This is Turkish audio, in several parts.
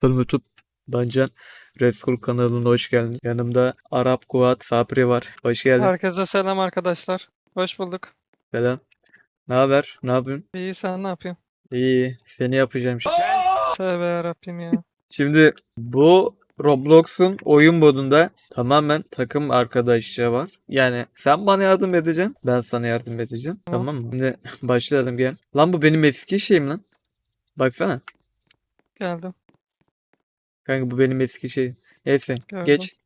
Kanalıma tut. Ben Can. Reskul kanalına hoş geldiniz. Yanımda Arap Kuat Sabri var. Hoş geldin. Herkese selam arkadaşlar. Hoş bulduk. Selam. Ne haber? Ne yapıyorsun? İyi sen ne yapıyorsun? İyi. Seni yapacağım şimdi. Tövbe yarabbim ya. Şimdi bu Roblox'un oyun modunda tamamen takım arkadaşça var. Yani sen bana yardım edeceksin. Ben sana yardım edeceğim. Tamam. Tamam mı? Şimdi başlayalım gel. Lan bu benim eski şeyim lan. Baksana. Geldim. Kanka bu benim eski şeyim. Neyse Gördüm. geç.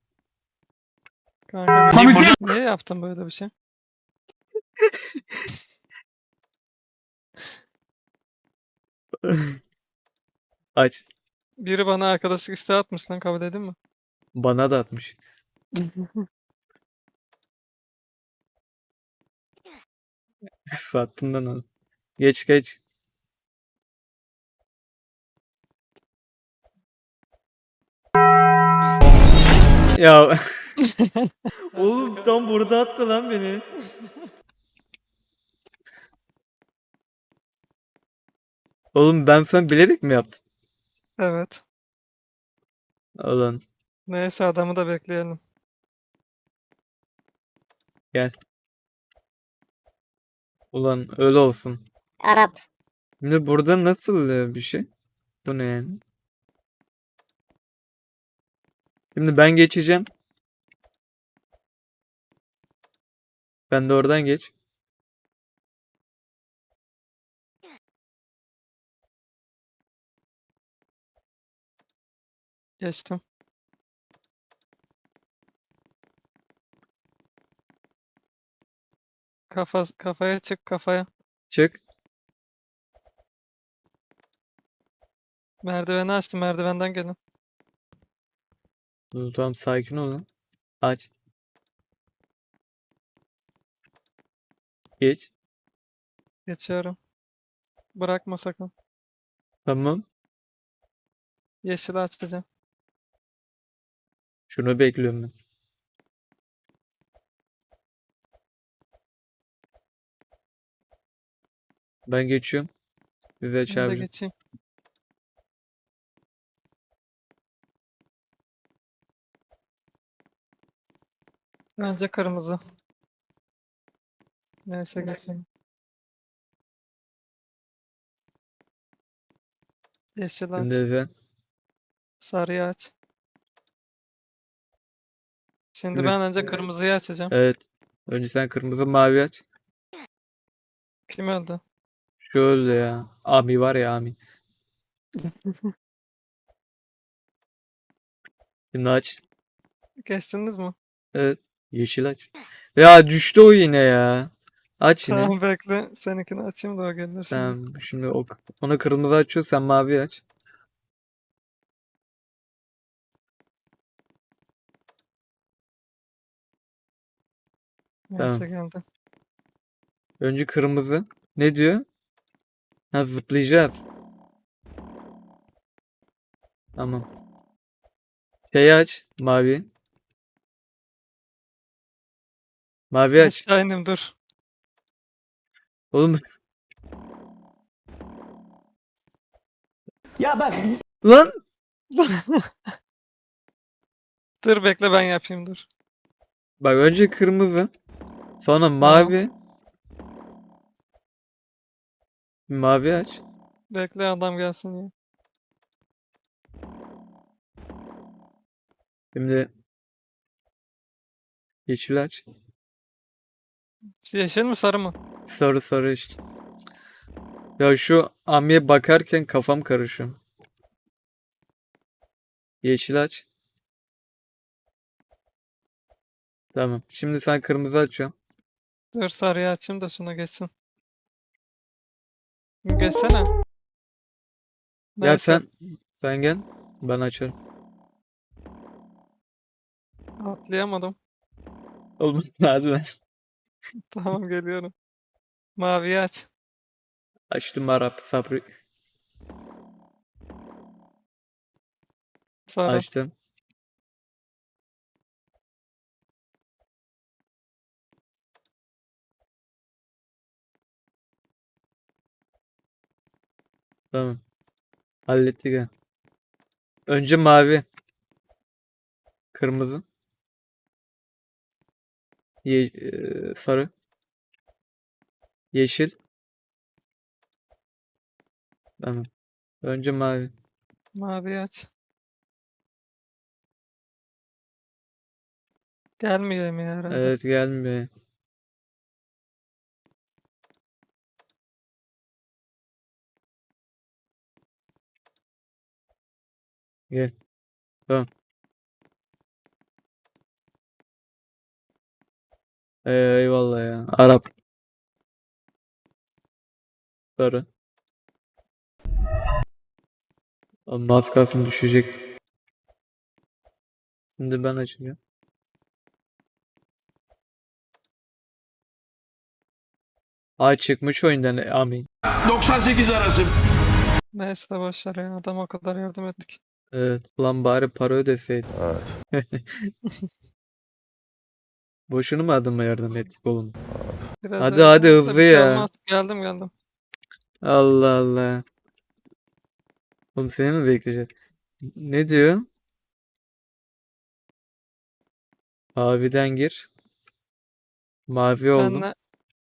Kanka niye, niye yaptın böyle bir şey? Aç. Biri bana arkadaşlık isteği atmış lan kabul edin mi? Bana da atmış. Sattından al. Geç geç. Ya oğlum tam burada attı lan beni. Oğlum ben sen bilerek mi yaptım? Evet. Ulan Neyse adamı da bekleyelim. ulan öyle olsun. Arap. Şimdi burada nasıl e, bir şey? Bu ne yani? Şimdi ben geçeceğim. Sen de oradan geç. Geçtim. Kafa, kafaya çık kafaya. Çık. Merdiveni açtım merdivenden gelin. Dur, tamam sakin ol lan. Aç. Geç. Geçiyorum. Bırakma sakın. Tamam. Yeşil açacağım. Şunu bekliyorum ben. Ben geçiyorum. Size Ben de çağıracağım. geçeyim. Önce kırmızı. Neyse geçelim. Yeşil aç. Şimdi sen. Sarıyı aç. Şimdi Şimdi- ben önce kırmızıyı açacağım. Evet. Önce sen kırmızı mavi aç. Kim öldü? Şu öldü ya. Ami var ya Ami. Şimdi aç. Geçtiniz mi? Evet. Yeşil aç. Ya düştü o yine ya. Aç yine. Tamam bekle. Seninkini açayım da o gelir şimdi. Tamam. Şimdi o, onu kırmızı açıyor. Sen mavi aç. Neyse geldi. Önce kırmızı. Ne diyor? Ha zıplayacağız. Tamam. Şeyi aç. Mavi. Mavi aç. Aşağı indim dur. Oğlum Ya bak lan Dur bekle ben yapayım dur. bak önce kırmızı. Sonra mavi. Mavi aç. Bekle adam gelsin ya. Şimdi yeşil aç. Yeşil mi sarı mı? Sarı sarı işte. Ya şu Ami'ye bakarken kafam karışıyor. Yeşil aç. Tamam. Şimdi sen kırmızı açıyorsun. Dur sarıyı açayım da şuna geçsin. Geçsene. Ya Neyse, sen sen gel. Ben açarım. atlayamadım. Oğlum hadi lan. Tamam geliyorum. Maviyi aç. Açtım Arap Sabri. Sarı. Açtım. Tamam. Hallettik ha. Önce mavi. Kırmızı. Ye e, sarı. Yeşil. Tamam. Önce mavi. Maviyi aç. Gelmiyor mi herhalde? Evet gelmiyor. Gel. Tamam. Eyvallah ya. Arap. Sarı. Amma az kalsın düşecektim. Şimdi ben açacağım. Ay çıkmış oyundan amin. 98 arası. Neyse boşver ya. Adam o kadar yardım ettik. Evet. Lan bari para ödeseydin. Evet. Boşuna mı adama yardım ettik oğlum? Biraz Hadi, öyle hadi, hızlı şey ya. Geldim geldim. Allah Allah. Oğlum seni mi bekleyeceğiz? Ne diyor? Maviden gir. Mavi Ben, oldum. de-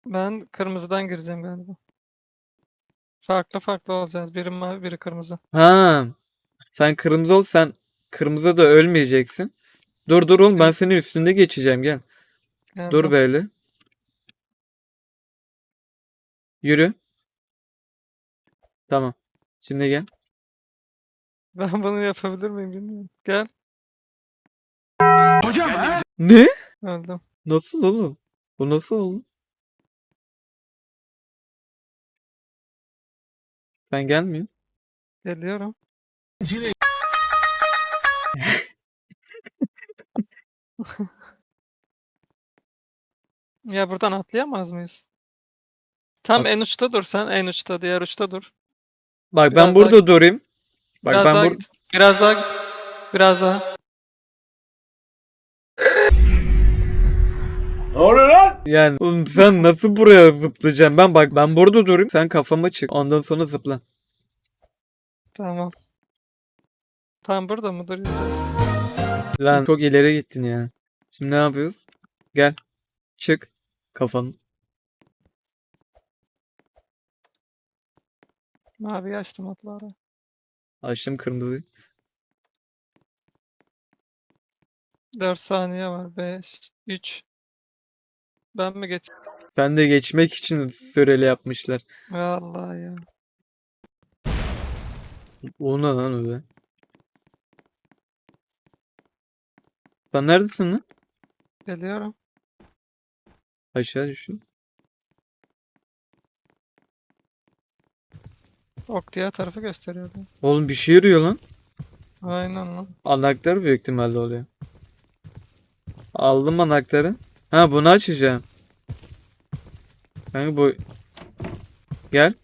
ben kırmızıdan gireceğim galiba. Farklı farklı olacağız. Biri mavi, biri kırmızı. Ha. Sen kırmızı ol. Sen kırmızı da ölmeyeceksin. Dur dur oğlum ben Şey- senin üstünde geçeceğim gel. Dur Geldim. böyle. Yürü. Tamam. Şimdi gel. Ben bunu yapabilir miyim bilmiyorum. Gel. Hocam ha? Ne? Öldüm. Nasıl oğlum? Bu nasıl oldu? Sen gelmiyor. Geliyorum. Ya buradan atlayamaz mıyız? Tam At- en uçta dur sen. En uçta, diğer uçta dur. Bak ben Biraz daha burada durayım. Bak Biraz ben daha bur git. Biraz daha git. Biraz daha. Ne oluyor lan? yani oğlum sen nasıl buraya zıplayacaksın? Ben bak ben burada durayım. Sen kafama çık. Ondan sonra zıpla. Tamam. Tam burada mı duruyoruz? Lan çok ileri gittin ya. Şimdi ne yapıyoruz? Gel. Çık. Kafanı. Mavi açtım atları. Açtım kırmızıyı. 4 saniye var. 5, 3. Ben mi geç? Sen de geçmek için süreli yapmışlar. Vallahi ya. O ne lan öyle? Sen neredesin lan? Geliyorum. Aşağı düştün. Ok diğer tarafı gösteriyordu. Oğlum bir şey yürüyor lan. Aynen lan. Anahtar büyük ihtimalle oluyor. Aldım anahtarı. Ha bunu açacağım. Kanka bu... Gel.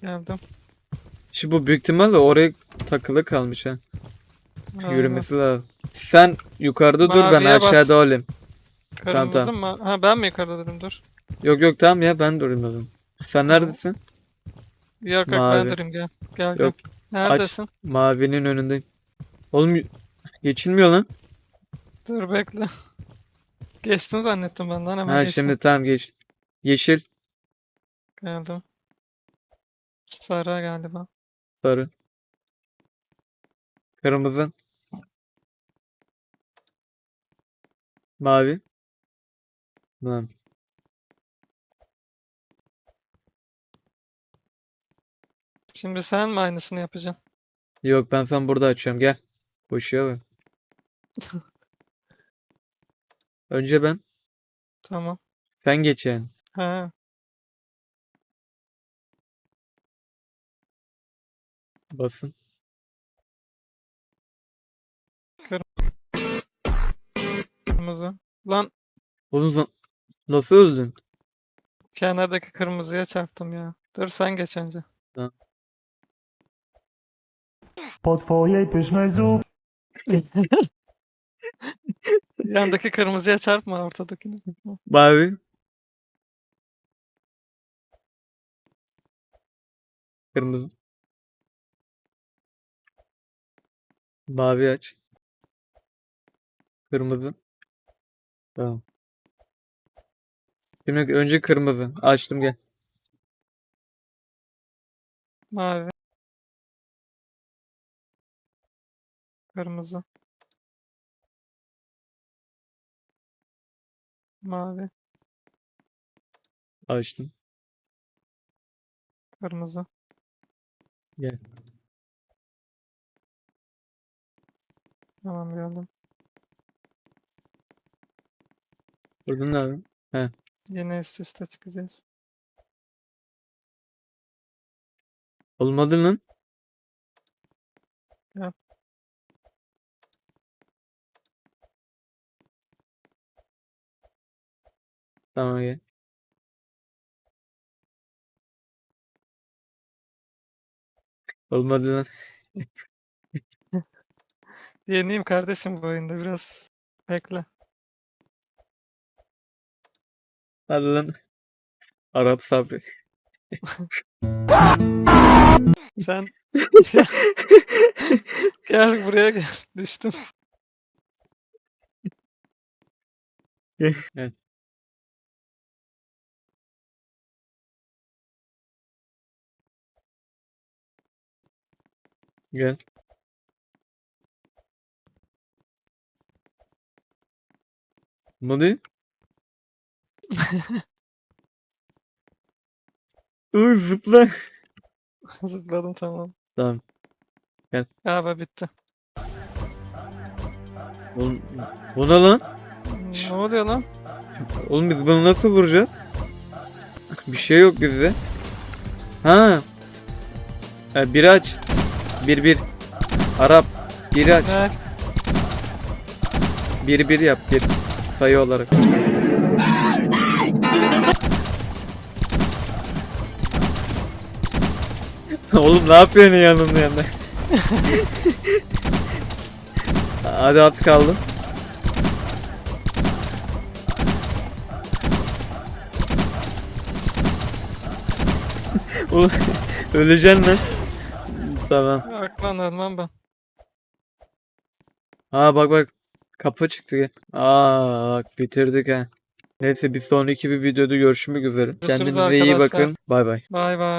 Geldim. Şimdi bu büyük ihtimalle oraya takılı kalmış ha. Aynen. Yürümesi lazım. Sen yukarıda dur ben Maviye bas. aşağıda olayım. Tamam, Kırmızı mı? Ha ben mi yukarıda durayım dur. Yok yok tamam ya ben durayım o zaman. Sen neredesin? Yok yok ben Mavi. durayım gel. Gel Yok, gel. Neredesin? Mavinin önündeyim. Oğlum y- geçilmiyor lan. Dur bekle. Geçtin zannettim ben lan hemen Ha geçtim. şimdi tamam geç. Yeşil, Geldim. Sarı galiba. sarı. Kırmızı. Mavi. Tamam. Şimdi sen mi aynısını yapacaksın? Yok ben sen burada açıyorum gel. Koşuyor bak. Önce ben. Tamam. Sen geç yani. Ha. Basın. Kırmızı. Lan Oğlum sen nasıl öldün? kenardaki kırmızıya çarptım ya. Dur sen geç önce. Twojej pysznej zupy. Yandaki kırmızıya çarpma ortadakine. Mavi. Kırmızı. Mavi aç. Kırmızı. Tamam. Şimdi önce kırmızı. Açtım gel. Mavi. Kırmızı. Mavi. Açtım. Kırmızı. Gel. Tamam geldim. Buradan ne abi? Yine üst üste çıkacağız. Olmadı lan. Gel. Tamam gel. Olmadı lan. Yeniyim kardeşim bu oyunda biraz. Bekle. Hadi lan. Arap Sabri. Sen gel buraya gel. Düştüm. Gel. Gel. Hadi. Uy zıpla. Zıpladım tamam. Tamam. Galiba bitti. Oğlum, bu ne lan? Ne oluyor lan? Oğlum biz bunu nasıl vuracağız? Bir şey yok bizde. Ha. ha bir aç. Bir bir. Arap. Bir aç. Gel. Bir bir yap. Bir. Sayı olarak. Oğlum ne yapıyorsun yanımda yanında? Hadi at kaldım. Oğlum öleceksin lan. Tamam. Yok lan ölmem ben. Aa bak bak. Kapı çıktı gel. Aa bak bitirdik ha. Neyse bir sonraki bir videoda görüşmek üzere. Görüşürüz Kendinize iyi arkadaşlar. bakın. Bay bay. Bay bay.